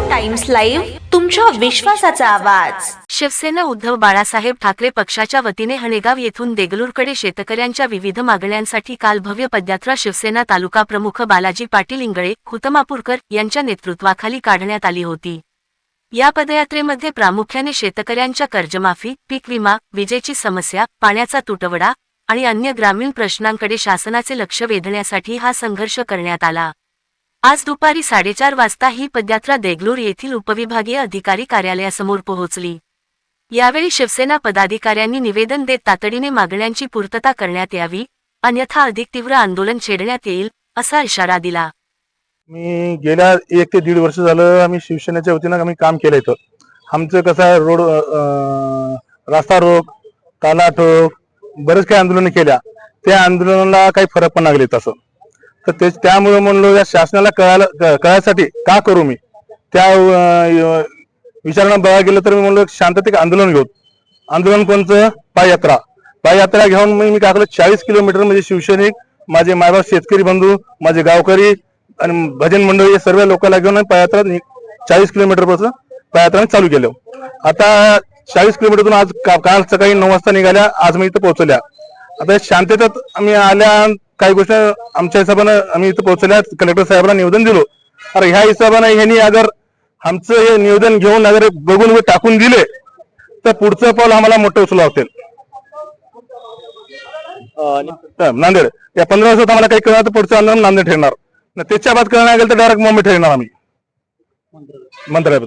Times live तुमच्या विश्वासाचा आवाज. शिवसेना उद्धव बाळासाहेब ठाकरे पक्षाच्या वतीने हणेगाव येथून देगलूरकडे शेतकऱ्यांच्या विविध मागण्यांसाठी काल भव्य पदयात्रा शिवसेना तालुका प्रमुख बालाजी पाटील इंगळे हुतमापूरकर यांच्या नेतृत्वाखाली काढण्यात आली होती. या पदयात्रेमध्ये प्रामुख्याने शेतकऱ्यांच्या कर्जमाफी पीक विमा विजेची समस्या पाण्याचा तुटवडा आणि अन्य ग्रामीण प्रश्नांकडे शासनाचे लक्ष वेधण्यासाठी हा संघर्ष करण्यात आला. आज दुपारी साडेचार वाजता ही पदयात्रा देगलूर येथील उपविभागीय अधिकारी कार्यालयासमोर पोहोचली. यावेळी शिवसेना पदाधिकाऱ्यांनी निवेदन देत तातडीने मागण्यांची पूर्तता करण्यात यावी अन्यथा अधिक तीव्र आंदोलन छेडण्यात येईल असा इशारा दिला. मी गेल्या एक ते दीड वर्ष झालं आम्ही शिवसेनेच्या वतीनं आम्ही काम केलं इथं. आमचं कसं आहे रोड रास्ता रोग ताला ठोक बरेच काही आंदोलनं केल्या. त्या आंदोलनाला काही फरक पण लागले तसं तर ते त्यामुळे म्हणलो या शासनाला कळायला क- कळायसाठी का करू मी? त्या विचारणा बघा गेलं तर मी म्हणलो एक शांततेक आंदोलन घेऊ. आंदोलन कोणतं? पाययात्रा. पाययात्रा घेऊन मी मी काय केलं चाळीस किलोमीटर म्हणजे शिवसैनिक माझे मायबाप शेतकरी बंधू माझे गावकरी आणि भजन मंडळी या सर्व लोकांना घेऊन पाययात्रा चाळीस किलोमीटरपासून पाययात्रा चालू केलं. आता चाळीस किलोमीटरतून आज का- काल सकाळी नऊ वाजता निघाल्या आज मी इथं पोहोचल्या. आता शांततेत आम्ही आल्या काही गोष्टी आमच्या हिशोबानं आम्ही इथं पोहोचल्या कलेक्टर साहेबांना निवेदन दिलो. अरे ह्या हिशोबानं ह्यांनी अगर आमचं हे निवेदन घेऊन अगर बघून व टाकून दिले तर पुढचं पाऊल आम्हाला मोठं उचला तर नांदेड. या पंधरा वर्षात आम्हाला काही कळणार तर पुढचं आंदोलन नांदेड ठरणार. न त्याच्या बाद कळणार गेलं तर डायरेक्ट मुंबई ठरणार आम्ही. मंत्रालय